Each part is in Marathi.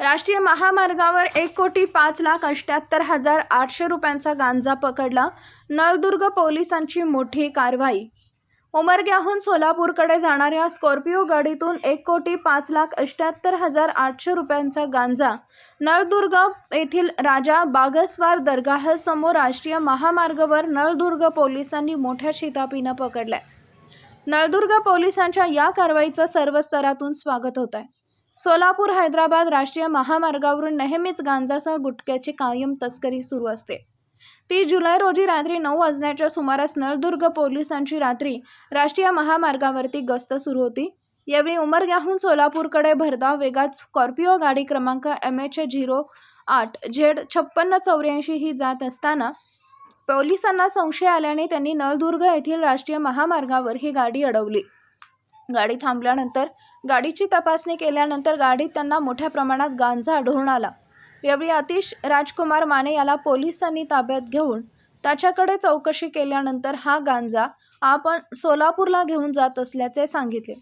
राष्ट्रीय महामार्गावर एक कोटी पाच लाख अठ्याहत्तर हजार आठशे रुपयांचा गांजा पकडला. नळदुर्ग पोलिसांची मोठी कारवाई. उमरग्याहून सोलापूरकडे जाणाऱ्या स्कॉर्पिओ गाडीतून एक कोटी पाच लाख अठ्याहत्तर हजार आठशे रुपयांचा गांजा. नळदुर्ग येथील राजा बागस्वार दर्गाहसमोर राष्ट्रीय महामार्गावर नळदुर्ग पोलिसांनी मोठ्या शितापीनं पकडलाय. नळदुर्ग पोलिसांच्या या कारवाईचं सर्व स्तरातून स्वागत होत आहे सोलापूर हैदराबाद राष्ट्रीय महामार्गावरून नेहमीच गांजासह गुटख्याची कायम तस्करी सुरू असते. तीस जुलै रोजी रात्री नऊ वाजण्याच्या सुमारास नळदुर्ग पोलिसांची रात्री राष्ट्रीय महामार्गावरती गस्त सुरू होती. यावेळी उमरग्याहून सोलापूरकडे भरधाव वेगात स्कॉर्पिओ गाडी क्रमांक एम एच झिरो आठ झेड छप्पन्न चौऱ्याऐंशी ही जात असताना पोलिसांना संशय आल्याने त्यांनी नळदुर्ग येथील राष्ट्रीय महामार्गावर ही गाडी अडवली. गाडी थांबल्यानंतर गाडीची तपासणी केल्यानंतर गाडीत त्यांना मोठ्या प्रमाणात गांजा आढळून आला. यावेळी अतिश राजकुमार माने याला पोलिसांनी ताब्यात घेऊन त्याच्याकडे चौकशी केल्यानंतर हा गांजा आपण सोलापूरला घेऊन जात असल्याचे सांगितले.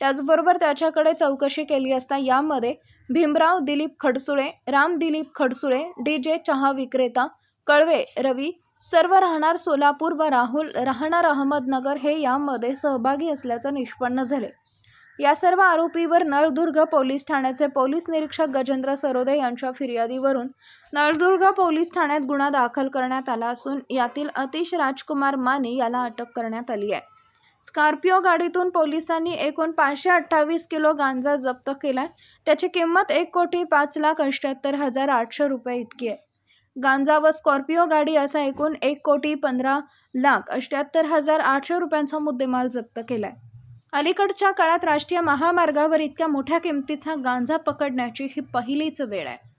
त्याचबरोबर त्याच्याकडे चौकशी केली असता यामध्ये भीमराव दिलीप खडसुळे राम दिलीप खडसुळे डी जे चहा विक्रेता कळवे रवी सर्व राहणार सोलापूर व राहुल राहणार अहमदनगर हे यामध्ये सहभागी असल्याचं निष्पन्न झाले. या सर्व आरोपीवर नळदुर्ग पोलीस ठाण्याचे पोलीस निरीक्षक गजेंद्र सरोदे यांच्या फिर्यादीवरून नळदुर्ग पोलीस ठाण्यात गुन्हा दाखल करण्यात आला असून यातील अतिश राजकुमार माने याला अटक करण्यात आली आहे. स्कॉर्पिओ गाडीतून पोलिसांनी एकूण पाचशे अठ्ठावीस किलो गांजा जप्त केला त्याची किंमत एक कोटी पाच लाख अठ्ठ्याहत्तर हजार आठशे रुपये इतकी आहे. गांजा व स्कॉर्पिओ गाडी असा एकूण एक कोटी पंधरा लाख अष्ट्याहत्तर हजार आठशे रुपयांचा मुद्देमाल जप्त केलाय. अलीकडच्या काळात राष्ट्रीय महामार्गावर इतक्या मोठ्या किमतीचा गांजा पकडण्याची ही पहिलीच वेळ आहे.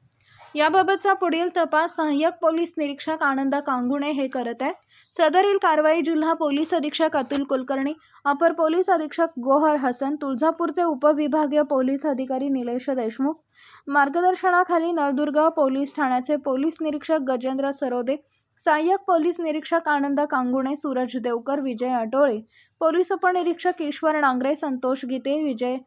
याबाबतचा पुढील तपास सहाय्यक पोलीस निरीक्षक आनंदा कांगुणे हे करत आहेत. सदरील कारवाई जिल्हा पोलीस अधीक्षक अतुल कुलकर्णी अपर पोलीस अधीक्षक गोहर हसन तुळजापूरचे उपविभागीय पोलीस अधिकारी निलेश देशमुख मार्गदर्शनाखाली नळदुर्ग पोलीस ठाण्याचे पोलीस निरीक्षक गजेंद्र सरोदे सहाय्यक पोलीस निरीक्षक आनंद कांगुणे सूरज देवकर विजय आटोळे पोलीस उपनिरीक्षक Ishwar Nangare Santosh Gite Vijay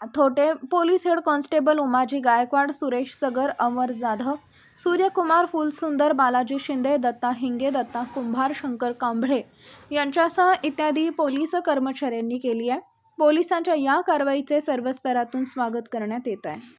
Thote police head constable Umaji Gaikwad Suresh Sagar Amar Jadhav Suryakumar Phulsundar Balaji Shinde Datta Hinge Datta Kumbhar Shankar Kamble यांच्यासह इत्यादी पोलीस कर्मचाऱ्यांनी केली आहे. पोलिसांच्या या कारवाईचे सर्व स्तरातून स्वागत करण्यात येत आहे.